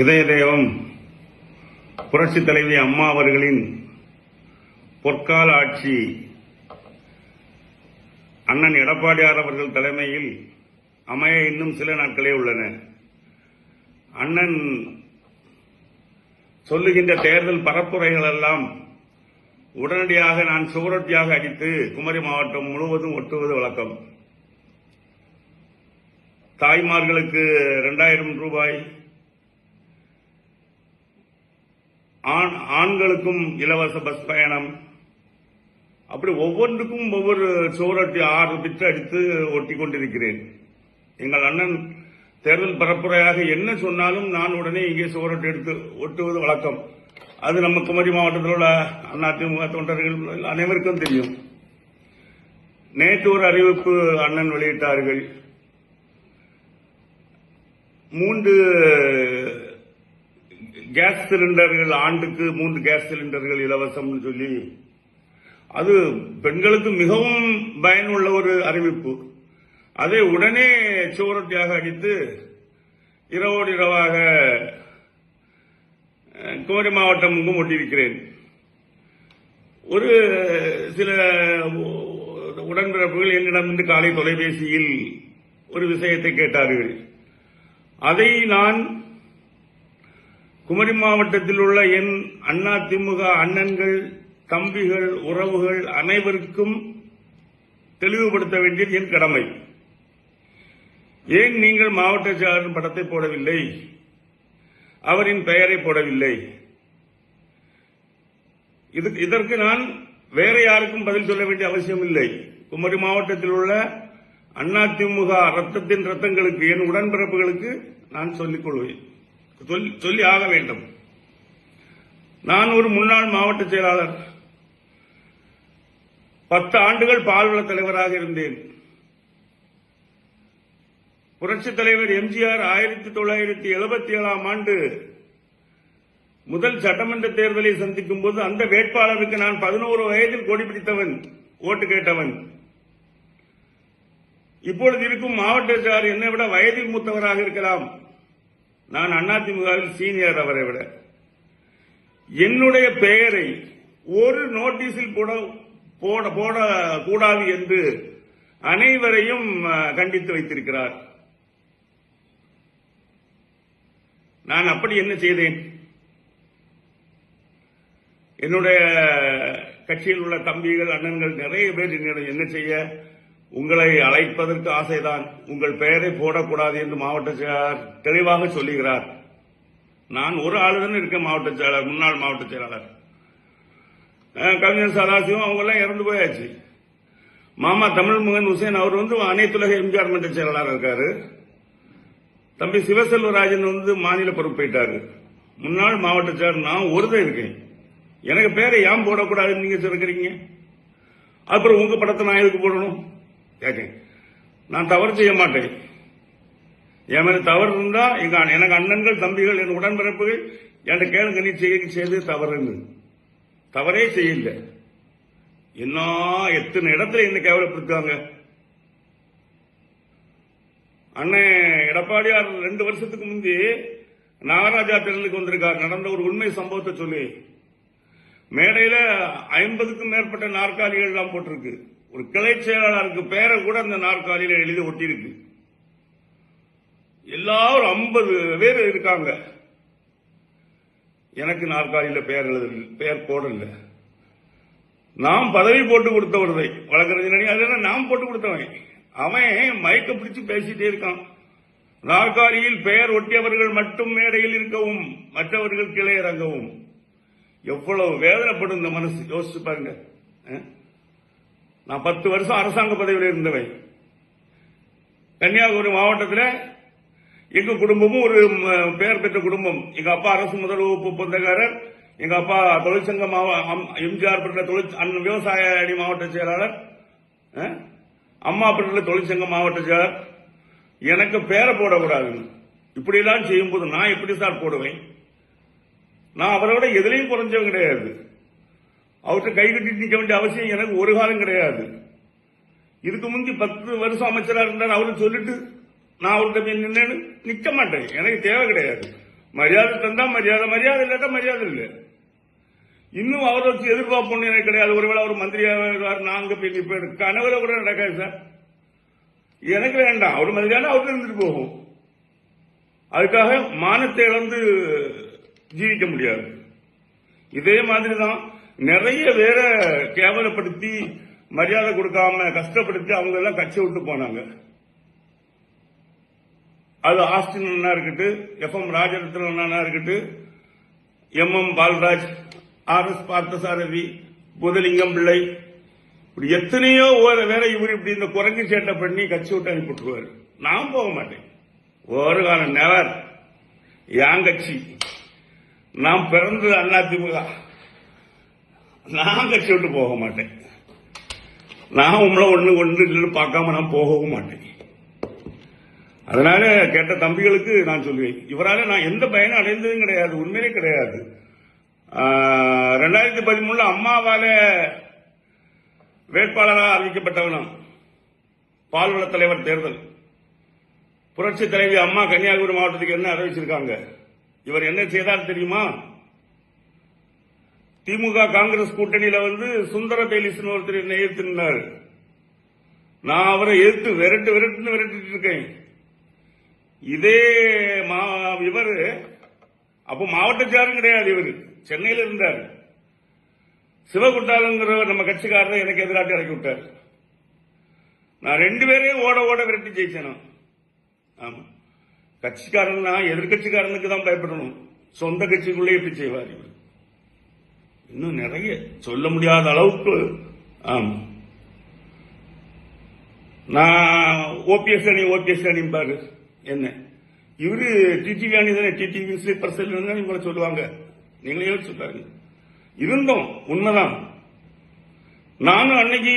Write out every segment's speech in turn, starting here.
இதய தெய்வம் புரட்சி தலைவி அம்மா அவர்களின் பொற்கால ஆட்சி. அண்ணன் எடப்பாடியார் அவர்கள் தலைமையில் அமைய இன்னும் சில நாட்களே உள்ளன. அண்ணன் சொல்லுகின்ற தேர்தல் பரப்புரைகள் எல்லாம் உடனடியாக நான் சுவரொட்டியாக அடித்து குமரி மாவட்டம் முழுவதும் ஒட்டுவது வழக்கம். தாய்மார்களுக்கு இரண்டாயிரம் ரூபாய் ஆண் ஆண்களுக்கும் இலவச பஸ் பயணம். அப்படி ஒவ்வொன்றுக்கும் ஒவ்வொரு சுவரொட்டி ஆறு பிட்டு அடித்து ஒட்டி கொண்டிருக்கிறேன். எங்கள் அண்ணன் தேர்தல் பரப்புரையாக என்ன சொன்னாலும் நான் உடனே இங்கே சுவரொட்டி எடுத்து ஒட்டுவது வழக்கம். அது நம்ம குமரி மாவட்டத்தில் உள்ள அதிமுக தொண்டர்கள் அனைவருக்கும் தெரியும். நேற்று ஒரு அறிவிப்பு அண்ணன் வெளியிட்டார்கள். மூன்று கேஸ் சிலிண்டர்கள் ஆண்டுக்கு மூன்று கேஸ் சிலிண்டர்கள் இலவசம்னு சொல்லி அது பெண்களுக்கு மிகவும் பயனுள்ள ஒரு அறிவிப்பு. அதை உடனே சுவரொட்டியாக அடித்து இரவோடு இரவாக கோரி மாவட்டம் எங்கும் ஒட்டியிருக்கிறேன். ஒரு சில உடன்பிறப்புகள் என்னிடமிருந்து காலை தொலைபேசியில் ஒரு விஷயத்தை கேட்டார்கள். அதை நான் குமரி மாவட்டத்தில் உள்ள என் அண்ணா திமுக அண்ணன்கள் தம்பிகள் உறவுகள் அனைவருக்கும் தெளிவுபடுத்த வேண்டியது என் கடமை. ஏன் நீங்கள் மாவட்ட செயலாளர் படத்தை போடவில்லை? அவரின் பெயரை போடவில்லை. இதற்கு நான் வேற யாருக்கும் பதில் சொல்ல வேண்டிய அவசியம் இல்லை குமரி மாவட்டத்தில் உள்ள அதிமுக ரத்தத்தின் ரத்தங்களுக்கு என் உடன்பிறப்புகளுக்கு நான் சொல்லிக் கொள்வேன். சொல்லி- சொல்லி ஆக வேண்டும். நான் ஒரு முன்னாள் மாவட்ட செயலாளர். பத்து ஆண்டுகள் பால்வள தலைவராக இருந்தேன். புரட்சித் தலைவர் எம்ஜிஆர் ஆயிரத்தி தொள்ளாயிரத்தி எழுபத்தி ஏழாம் ஆண்டு முதல் சட்டமன்ற தேர்தலை சந்திக்கும் போது அந்த வேட்பாளருக்கு நான் பதினோரு வயதில் கொடி பிடித்தவன் ஓட்டு கேட்டவன். இப்பொழுது இருக்கும் மாவட்ட செயலாளர் என்னை விட வயதில் மூத்தவராக இருக்கலாம். நான் அதிமுகவில் சீனியர் அவரை விட. என்னுடைய பெயரை ஒரு நோட்டீஸில் போட போட போட கூடாது என்று அனைவரையும் கண்டித்து வைத்திருக்கிறார். நான் அப்படி என்ன செய்தேன்? என்னுடைய கட்சியில் உள்ள தம்பிகள் அண்ணன்கள் நிறைய பேர் என்னிடம் என்ன செய்ய உங்களை அழைப்பதற்கு ஆசைதான். உங்கள் பெயரை போடக்கூடாது என்று மாவட்ட செயலாளர் தெளிவாக சொல்லுகிறார். நான் ஒரு ஆளுதான் இருக்கேன் மாவட்ட செயலாளர் முன்னாள் மாவட்ட செயலாளர். கவிஞர் சதாசிவம் அவங்க எல்லாம் இறந்து போயாச்சு. மாமா தமிழ்முகன் ஹுசேன் அவர் வந்து அனைத்துலக எம்ஜிஆர் மன்ற செயலாளர் இருக்காரு. தம்பி சிவசெல்வராஜன் வந்து மாநில பொறுப்பேற்றாரு முன்னாள் மாவட்ட செயலர் நான் ஒருதான் இருக்கேன். எனக்கு பேரை ஏன் போடக்கூடாதுன்னு நீங்க சொல்றீங்க அப்புறம் உங்க படத்தை நான் எதுக்கு போடணும்? கேட்கேன் நான் தவறு செய்ய மாட்டேன். என் மேல தவறு இருந்தா எங்க அண்ண- எனக்கு அண்ணன்கள் தம்பிகள் என் உடன்பிறப்புகள் என்கிட்ட கேளுங்க நீ செய்ய செய்து தவறுன்னு. தவறே செய்யல. என்ன எத்தனை இடத்துல என்ன கேவலப்படுத்தாங்க அண்ணன் எடப்பாடியார் ரெண்டு வருஷத்துக்கு முந்தி நாகராஜா திரளுக்கு வந்திருக்கார். நடந்த ஒரு உண்மை சம்பவத்தை சொல்லி. மேடையில ஐம்பதுக்கும் மேற்பட்ட நாற்காலிகள் எல்லாம் போட்டிருக்கு. ஒரு கிளை செயலாளருக்கு பேரை கூட அந்த நாற்காலியில் எழுதி ஒட்டியிருக்கு. எல்லாரும் ஐம்பது பேர் இருக்காங்க. எனக்கு நாற்காலியில் பெயர் எழுத பெயர் போடல நாம் பதவி போட்டு கொடுத்தவர்தை வழக்கறிஞர் அது நாம் போட்டு கொடுத்தவன். அவன் மயக்க பிடிச்சு பேசிட்டே இருக்கான். நாற்காலியில் பெயர் ஒட்டியவர்கள் மட்டும் மேடையில் இருக்கவும் மற்றவர்கள் கிளை இறங்கவும். எவ்வளவு வேதனைப்படும் இந்த மனசு. யோசிச்சு பாருங்க. அஹ்? நான் பத்து வருஷம் அரசாங்க பதவியில் இருந்தவை. கன்னியாகுமரி மாவட்டத்தில் எங்க குடும்பமும் ஒரு பெயர் பெற்ற குடும்பம். எங்க அப்பா அரசு முதல் வகுப்பு பொந்தக்காரர் எங்க அப்பா தொழிற்சங்க மாவ- அம்- எம்ஜிஆர் பெற்ற தொழிற் அண்ணன் விவசாய அணி மாவட்ட செயலாளர். அம்மா பெற்ற தொழிற்சங்க மாவட்ட செயலாளர். எனக்கு பேரை போடக்கூடாது இப்படிலாம் செய்யும்போது நான் எப்படி சார் போடுவேன்? நான் அவரை விட எதுலையும் குறைஞ்சவன் கிடையாது. அவர்கிட்ட கை கட்டி நிற்க வேண்டிய அவசியம் எனக்கு ஒரு காலம் கிடையாது. இதுக்கு முந்தி பத்து வருஷம் அமைச்சராக இருந்தார். அவரு சொல்லிட்டு நான் அவர்கிட்ட போய் நின்னு நிற்க மாட்டேன். எனக்கு தேவை கிடையாது. மரியாதை தந்தா மரியாதை மரியாதை இல்லாட்டா மரியாதை இல்லை. இன்னும் அவரை வச்சு எதிர்பார்ப்போம்னு எனக்கு கிடையாது. ஒருவேளை அவர் மந்திரியாக வருவார் நான் அங்க போய் நிற்பேன் கனவுல கூட நடக்காது சார். எனக்கு வேண்டாம். அவர் மந்திரியான அவர்கிட்ட இருந்துட்டு போகும். அதுக்காக மானத்தை இழந்து ஜீவிக்க முடியாது. இதே மாதிரி தான் நிறைய பேரை கேவலப்படுத்தி மரியாதை கொடுக்காம கஷ்டப்படுத்தி அவங்க எல்லாம் கட்சி விட்டு போனாங்க. அது ஆஸ்டின் அண்ணா இருக்கட்டு எஃப் எம் ராஜரத்னம் அண்ணா இருக்கட்டு M M Palraj R S Parthasarathy Puthalingam Pillai இப்படி எத்தனையோ ஒரு வேற இவர் இப்படி இந்த குரங்கு சேட்டை பண்ணி கட்சி விட்டு அனுப்பிட்டுருவாரு நான் போக மாட்டேன். ஒரு காலம் நெவர் என் கட்சி. நான் பிறந்தது அதிமுக நான் கட்சி விட்டு போக மாட்டேன். நான் உங்களை ஒன்று ஒன்று இல்லைன்னு பார்க்காம நான் போகவும் மாட்டேன். அதனால கேட்ட தம்பிகளுக்கு நான் சொல்லுவேன் இவரால் நான் எந்த பயனும் அடைந்ததும் கிடையாது உண்மையிலே கிடையாது. ரெண்டாயிரத்தி பதிமூணுல அம்மாவால வேட்பாளராக அறிவிக்கப்பட்டவனும். பால்வள தலைவர் தேர்தல். புரட்சி தலைவி அம்மா கன்னியாகுமரி மாவட்டத்துக்கு என்ன அறிவிச்சிருக்காங்க? இவர் என்ன செய்தார் தெரியுமா? திமுக காங்கிரஸ் கூட்டணியில வந்து சுந்தர பேலிஸ்னு ஒருத்தர் என்னை எதிர்த்து நான் அவரை எதிர்த்து விரட்டு விரட்டுன்னு விரட்டிட்டு இருக்கேன். இதே மா- இவரு அப்போ மாவட்டச்சாரும் கிடையாது இவர். சென்னையில் இருந்தார். சிவகுட்டாலுங்கிற நம்ம கட்சிக்காரரை எனக்கு எதிராட்டி இறக்கி விட்டார். நான் ரெண்டு பேரையும் ஓட ஓட விரட்டி ஜெயிச்சேனும் ஆமா. கட்சிக்காரன் தான் எதிர்கட்சிக்காரனுக்கு தான் பயப்படணும். சொந்த கட்சிக்குள்ளே எப்படி செய்வார் இவர்? இன்னும் நிறைய சொல்ல முடியாத அளவுக்கு ஆமா. நான் ஓபிஎஸ் அணி ஓபிஎஸ் அணி பாரு என்ன. இவரு டிடிவி அணி தானே டிடிவி ஸ்லீப்பர் செல் இவங்களை சொல்லுவாங்க. நீங்களே யோசிச்சு பாருங்க. இருந்தோம் உண்மைதான். நானும் அன்னைக்கு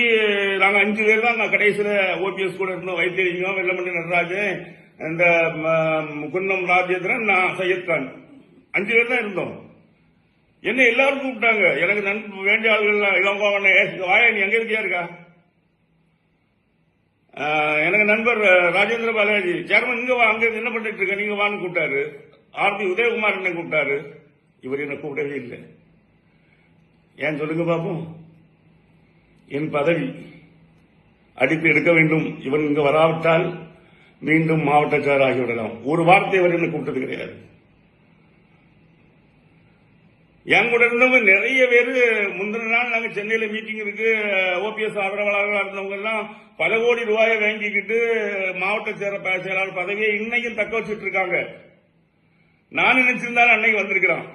நாங்க அஞ்சு பேர் தான் நான் கடைசியில ஓபிஎஸ் கூட இருந்தோம். வைத்தியலிங்கம் வெள்ளமண்டி நடராஜன் இந்த ம, குன்னம் ராஜேந்திரன் நான் சையத் கான் அஞ்சு பேர் தான் இருந்தோம். என்ன எல்லாரும் கூப்பிட்டாங்க? எனக்கு நண்பு வேண்டிய ஆளுகள் இளங்கோவன வாயா நீ எங்க இருக்கியா இருக்கா? எனக்கு நண்பர் ராஜேந்திர பாலாஜி. சேர்மன் இங்க வா அங்க என்ன பண்ணிட்டு இருக்க? நீங்க வான்னு கூப்பிட்டாரு. ஆர்பி உதயகுமார் என்ன கூப்பிட்டாரு? இவர் என்ன கூப்பிடவே இல்லை. ஏன் சொல்லுங்க பாப்போம். என் பதவி அடித்து எடுக்க வேண்டும். இவன் இங்கு வராவிட்டால் மீண்டும் மாவட்டச்சார் ஆகிவிடலாம் ஒரு வார்த்தை இவர் என்ன கூப்பிட்டது கிடையாது. என் கூட இருந்தவங்க நிறைய பேர். முந்தின நாள் நாங்க சென்னையில மீட்டிங் இருக்கு. ஓபிஎஸ் ஆதரவாளர்களா இருந்தவங்க எல்லாம் பல கோடி ரூபாயை வாங்கிக்கிட்டு மாவட்ட சேர செயலாளர் பதவியை இன்னைக்கும் தக்க வச்சுட்டு இருக்காங்க. நான் நினைச்சிருந்தாலும் அன்னைக்கு வந்திருக்கிறான்.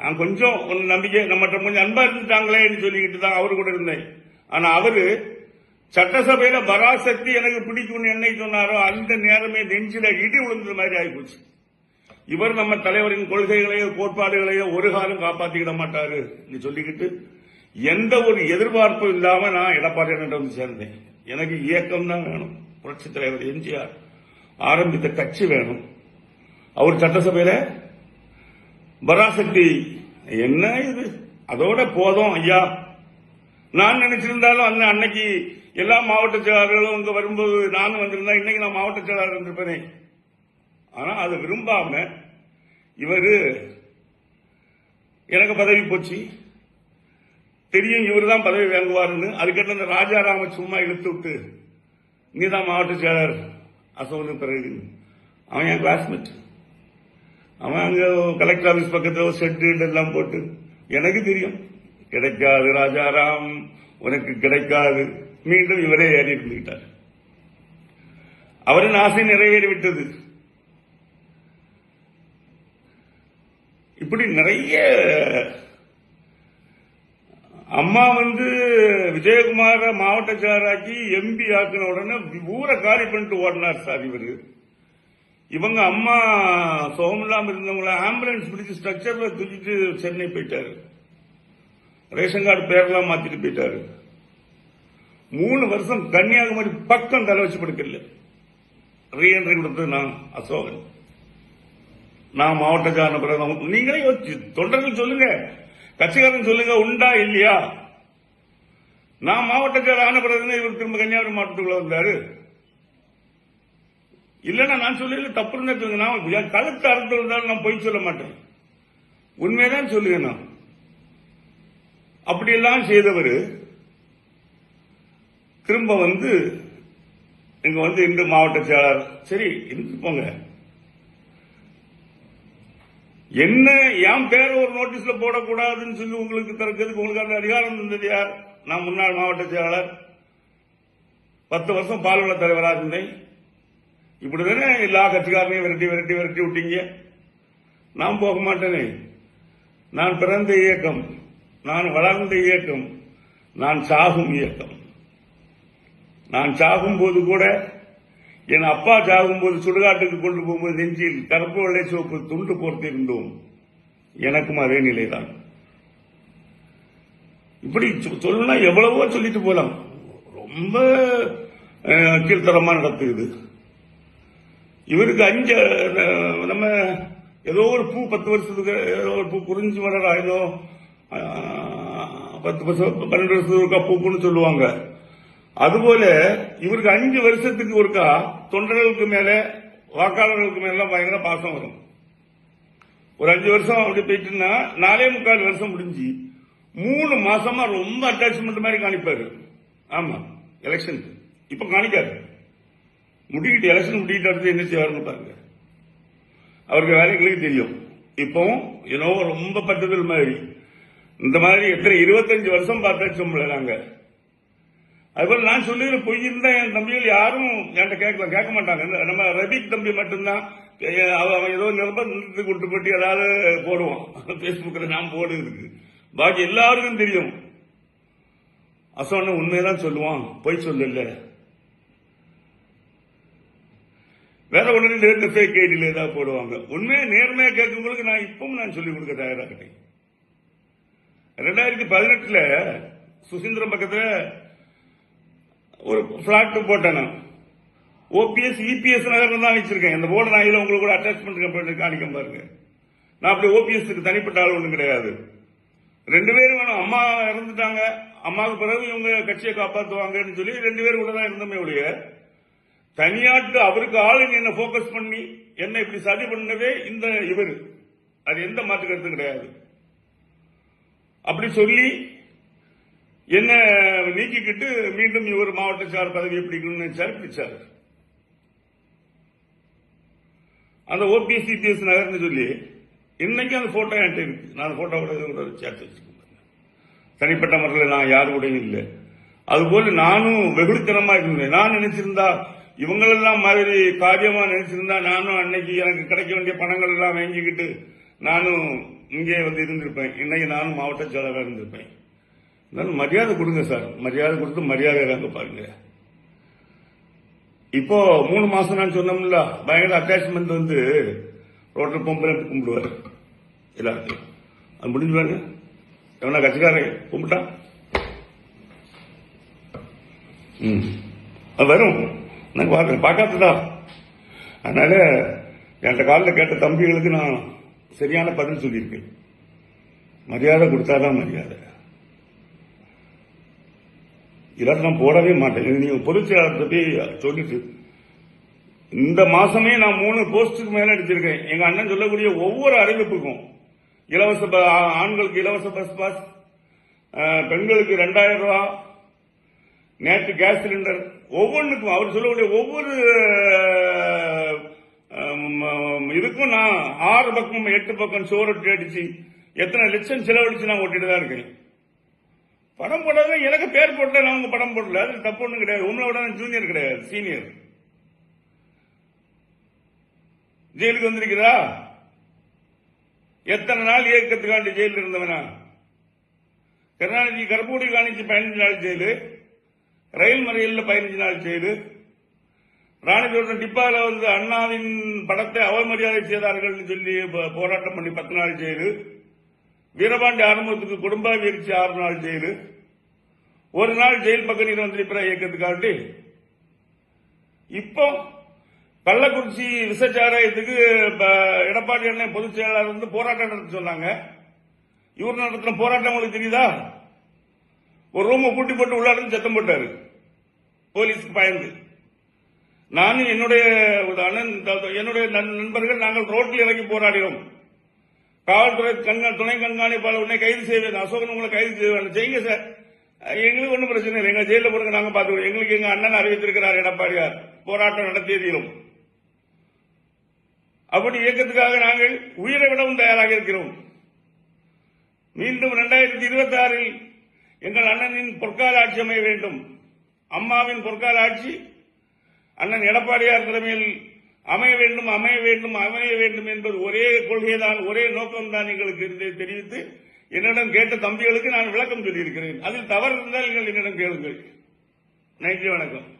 நான் கொஞ்சம் ஒரு நம்பிக்கை நம்மகிட்ட கொஞ்சம் அன்பா இருந்துட்டாங்களேன்னு சொல்லிக்கிட்டு தான் அவரு கூட இருந்தேன். ஆனா அவரு சட்டசபையில பராசக்தி எனக்கு பிடிக்கும்னு என்னைக்கு சொன்னாரோ அந்த நேரமே நெஞ்சில இடி விழுந்தது மாதிரி ஆகிப்போச்சு. இவர் நம்ம தலைவரின் கொள்கைகளையோ கோட்பாடுகளையோ ஒரு காலம் காப்பாற்றிக்கிட மாட்டாரு. சொல்லிக்கிட்டு எந்த ஒரு எதிர்பார்ப்பும் இல்லாம நான் எடப்பாடி வந்து சேர்ந்தேன். எனக்கு இயக்கம் தான் வேணும். புரட்சி தலைவர் எம்ஜிஆர். ஆரம்பித்த கட்சி வேணும். அவர் சட்டசபையில பராசக்தி என்ன இது? அதோட போதும் ஐயா. நான் நினைச்சிருந்தாலும் அந்த அன்னைக்கு எல்லா மாவட்ட செயலாளர்களும் இங்க வரும்போது நானும் வந்திருந்தா இன்னைக்கு நான் மாவட்ட செயலாளர் இருந்திருப்பேனே ஆனா அதை விரும்பாம இவரு எனக்கு பதவி போச்சு. தெரியும் இவர் தான் பதவி வாங்குவாருன்னு. அதுக்கப்புறம் இந்த ராஜாராம சும்மா இழுத்து விட்டு நீதான் மாவட்ட செயலர் அசோகனுக்கு பிறகு. அவன் என் கிளாஸ்மேட் அவன் அங்க கலெக்டர் ஆபீஸ் பக்கத்துல ஷெட்டு எல்லாம் போட்டு எனக்கு தெரியும். கிடைக்காது ராஜாராம் உனக்கு கிடைக்காது. மீண்டும் இவரே ஏறி இருந்துகிட்டார் அவரின் ஆசை நிறைவேறி இப்படி நிறைய அம்மா வந்து விஜயகுமார மாவட்ட செயலராக்கி எம்பி ஆக்கின உடனே ஊரை காலி பண்ணிட்டு ஓடினார் சார் இவரு. இவங்க அம்மா சுகம் இல்லாமல் இருந்தவங்கள ஆம்புலன்ஸ் பிடிச்சு ஸ்ட்ரக்சர்ல தூக்கிட்டு சென்னை போயிட்டாரு. ரேஷன் கார்டு பேரெல்லாம் மாத்திட்டு போயிட்டாரு. மூணு வருஷம் கன்னியாகுமரி பக்கம் தலை வச்சு படுக்கல. ரீஎன்ட்ரி கொடுத்தது நான் அசோகன். நான் மாவட்ட சார்ந்த பிறகு நீங்களே தொண்டர்கள் சொல்லுங்க. கட்சிக்காரன் சொல்லுங்க உண்டா இல்லையா? நான் மாவட்ட ஆன பிறகு இவர் திரும்ப கன்னியாகுமரி மாவட்டத்துக்குள்ள வந்தாரு. இல்லைன்னா நான் சொல்லல தப்பு இருந்தா சொல்லுங்க. நான் கழுத்து அறுத்து இருந்தாலும் நான் பொய் சொல்ல மாட்டேன். உண்மைதான் சொல்லுங்க நான். அப்படியெல்லாம் செய்தவர் திரும்ப வந்து இங்க வந்து இந்து மாவட்ட செயலாளர் சரி இருந்து போங்க. என்ன என் பேர ஒரு நோட்டீஸ்ல போடக்கூடாதுன்னு சொல்லி உங்களுக்கு திறக்கிறதுக்கு உங்களுக்கு அந்த அதிகாரம் இருந்தது யார்? நான் முன்னாள் மாவட்ட செயலாளர். பத்து வருஷம் பால்வள தலைவராக இருந்தேன். இப்படிதானே எல்லா கட்சிக்காரனையும் விரட்டி விரட்டி விரட்டி விட்டீங்க. நான் போக மாட்டேனே. நான் பிறந்த இயக்கம் நான் வளர்ந்த இயக்கம் நான் சாகும் இயக்கம். நான் சாகும் போது கூட என் அப்பா சாகும் போது சுடுகாட்டுக்கு கொண்டு போகும்போது நெஞ்சில் கருப்பு வெள்ளை சிவப்பு துண்டு போர்த்திருந்தோம். எனக்கும் அதே நிலைதான். இப்படி சொ- சொல்லணும்னா எவ்வளவோ சொல்லிட்டு போலாம். ரொம்ப கீழ்த்தரமா நடத்துக்குது இவருக்கு அஞ்ச நம்ம ஏதோ ஒரு பூ பத்து வருஷத்துக்கு ஏதோ ஒரு பூ குறிஞ்சி மலர் ஏதோ பத்து வருஷம் பன்னெண்டு வருஷத்துக்கு பூக்குன்னு சொல்லுவாங்க. அதுபோல இவருக்கு அஞ்சு வருஷத்துக்கு ஒருக்கா தொண்டர்களுக்கு மேல வாக்காளர்களுக்கு மேல பயங்கர பாசம் வரும். ஒரு அஞ்சு வருஷம் அப்படி போயிட்டுன்னா நாலே முக்கால் வருஷம் முடிஞ்சு மூணு மாசமா ரொம்ப அட்டாச்மெண்ட் மாதிரி காணிப்பாரு. ஆமா எலெக்ஷனுக்கு இப்ப காணிக்காரு. முடிக்கிட்டு எலெக்ஷன் முடிக்கிட்டு அடுத்து என்ன செய்வாருன்னு பாருங்க. அவருக்கு வேலைகளுக்கு தெரியும். இப்பவும் என்னவோ ரொம்ப பட்டுதல் மாதிரி. இந்த மாதிரி எத்தனை இருபத்தஞ்சு வருஷம் பார்த்தாச்சு நாங்கள் அதுபோல நான் சொல்லுகிற பொய் இருந்தா என் தம்பிகள் யாரும் என்கிட்ட கேட்கல கேட்க மாட்டாங்க. நம்ம ரபிக் தம்பி மட்டும்தான். அவன் ஏதோ நிர்பந்தத்துக்கு கொண்டு போட்டு ஏதாவது போடுவான். ஃபேஸ்புக்கில் நான் போடுறதுக்கு பாக்கி எல்லாருக்கும் தெரியும். அசோன உண்மையதான் சொல்லுவான். பொய் சொல்லல. வேற ஒண்ணு நேர்ந்த ஃபேக் ஐடியில் ஏதாவது போடுவாங்க. உண்மையை நேர்மையா கேட்கும்போது நான் இப்பவும் நான் சொல்லிக் கொடுக்க தயாராகிட்டேன் ரெண்டாயிரத்தி பதினெட்டுல சுசீந்திரம் பக்கத்துல ஒரு பிளாட் போட்டேன் ஓபிஎஸ் இபிஎஸ் நகர் தான் வச்சிருக்கேன். இந்த போர்டு நான் இதில் உங்களுக்கு கூட அட்டாச்மெண்ட் காணிக்க பாருங்க. நான் அப்படி ஓபிஎஸ்க்கு தனிப்பட்ட ஆள் ஒன்றும் கிடையாது. ரெண்டு பேரும் வேணும். அம்மா இறந்துட்டாங்க. அம்மாவுக்கு பிறகு இவங்க கட்சியை காப்பாற்றுவாங்கன்னு சொல்லி ரெண்டு பேரும் கூட தான் இருந்தோமே ஒழிய தனியாட்டு அவருக்கு ஆளுங்க என்ன போக்கஸ் பண்ணி என்ன இப்படி சதி பண்ணதே இந்த இவர். அது எந்த மாற்று கருத்தும் கிடையாது. அப்படி சொல்லி என்ன நீக்கிக்கிட்டு மீண்டும் இவர் மாவட்ட சார் பதவி பிடிக்கணும்னு நினைச்சாரு பிடிச்சாரு. அந்த ஓபிஎஸ் சிபிஎஸ் நகர்னு சொல்லி இன்னைக்கு அந்த போட்டோ என்கிட்ட இருக்கு. நான் அந்த போட்டோ கூட சேர்த்து வச்சுக்கோங்க தனிப்பட்ட முறையில் நான் யாரு கூடயும் இல்லை. அதுபோல நானும் வெகுளித்தனமா இருந்தேன். நான் நினைச்சிருந்தா இவங்களெல்லாம் மாதிரி காரியமா நினைச்சிருந்தா நானும் அன்னைக்கு எனக்கு கிடைக்க வேண்டிய பணங்கள் எல்லாம் வாங்கிக்கிட்டு நானும் இங்கே வந்து இருந்திருப்பேன். இன்னைக்கு நானும் மாவட்ட செயலாளராக இருந்திருப்பேன். இருந்தாலும் மரியாதை கொடுங்க சார். மரியாதை கொடுத்து மரியாதை தாங்க பாருங்க. இப்போ மூணு மாசம் நான் சொன்னோம்ல பயங்கர அட்டாச்மெண்ட் வந்து ரோட்டில் பொம்பளை கும்பிடுவார். எல்லாத்தையும் அது முடிஞ்சுவாங்க எவனா கட்சிக்காரன் கும்பிட்டான் ம். அது வரும். நான் பார்க்கறேன். பார்க்காததா? அதனால என்கிட்ட காலில் கேட்ட தம்பிகளுக்கு நான் சரியான பதில் சொல்லியிருக்கேன். மரியாதை கொடுத்தாதான் மரியாதை. இல்லாட்டி நான் போடவே மாட்டேன். இது நீங்க பொதுச் செயலாளர்கிட்ட போய் சொல்லிட்டு. இந்த மாசமே நான் மூணு போஸ்டுக்கு மேல அடிச்சிருக்கேன். எங்க அண்ணன் சொல்லக்கூடிய ஒவ்வொரு அறிவிப்புக்கும். இலவச ப- ஆண்களுக்கு இலவச பஸ் பாஸ் பெண்களுக்கு ரெண்டாயிரம் ரூபா நேற்று கேஸ் சிலிண்டர் ஒவ்வொன்றுக்கும் அவர் சொல்லக்கூடிய ஒவ்வொரு இதுக்கும் நான் ஆறு பக்கம் எட்டு பக்கம் சோறு அடிச்சு எத்தனை லட்சம் செலவழிச்சு நான் ஓட்டிட்டு தான் இருக்கேன். படம் போடாத எனக்கு பேர் போட்டல நான் உங்க படம் போடல. அது தப்பு ஒண்ணும் கிடையாது. உங்களை விட ஜூனியர் கிடையாது சீனியர் ஜெயிலுக்கு வந்திருக்கிறா? எத்தனை நாள் இயக்கத்துக்காண்டி ஜெயிலில் இருந்தவனா? கருணாநிதி கருப்பூடி காணிச்சு பதினஞ்சு நாள் ஜெயிலு. ரயில் மறியலில் பதினஞ்சு நாள் ஜெயிலு. ராணிதோட்டம் டிப்பால வந்து அண்ணாவின் படத்தை அவமரியாதை செய்தார்கள் சொல்லி போராட்டம் பண்ணி பத்து நாள் ஜெயிலு. வீரபாண்டி ஆரம்பத்துக்கு குடும்ப வீழ்ச்சி ஆறு நாள் ஜெயிலு. ஒரு நாள் ஜெயில் பக்கம் நீர் வந்திருப்பிற இயக்கத்துக்காண்டி. இப்போ கள்ளக்குறிச்சி விசச்சாராயத்துக்கு ப- எடப்பாடி அண்ணன் பொதுச் செயலாளர் வந்து போராட்டம் நடத்த சொன்னாங்க. இவர் நடத்தின போராட்டம் உங்களுக்கு தெரியுதா? ஒரு ரூமை பூட்டி போட்டு உள்ளாடு சத்தம் போட்டாரு. போலீஸ்க்கு பயந்து. நானும் என்னுடைய ஒரு அண்ணன் என்னுடைய நண்பர்கள் நாங்கள் ரோட்டில் இறங்கி போராடினோம். காவல்துறை கண்கா துணை கண்காணிப்பாளர் உன்னை கைது செய்வேன். அசோகன் உங்களை கைது செய்வேன். செய்யுங்க சார் எங்களுக்கு ஒன்றும் பிரச்சனை இல்லை. எங்க ஜெயில போடுங்க நாங்க பாத்துக்கிறோம் எங்களுக்கு எங்க அண்ணன் அறிவித்திருக்கிறார் எடப்பாடியார். போராட்டம் நடத்தியதிலும். அப்படி இயக்கத்துக்காக நாங்கள் உயிரை விடவும் தயாராக இருக்கிறோம். மீண்டும் இரண்டாயிரத்தி இருபத்தி ஆறில் எங்கள் அண்ணனின் பொற்கால ஆட்சி அமைய வேண்டும். அம்மாவின் பொற்கால ஆட்சி அண்ணன் எடப்பாடியார் தலைமையில் அமைய வேண்டும் அமைய வேண்டும் அமைய வேண்டும் என்பது ஒரே கொள்கைதான் ஒரே நோக்கம்தான் எங்களுக்கு தெரிவித்து என்னிடம் கேட்ட தம்பிகளுக்கு நான் விளக்கம் சொல்லியிருக்கிறேன். அதில் தவறு இருந்தால் நீங்கள் என்னிடம் கேளுங்கள். நன்றி வணக்கம்.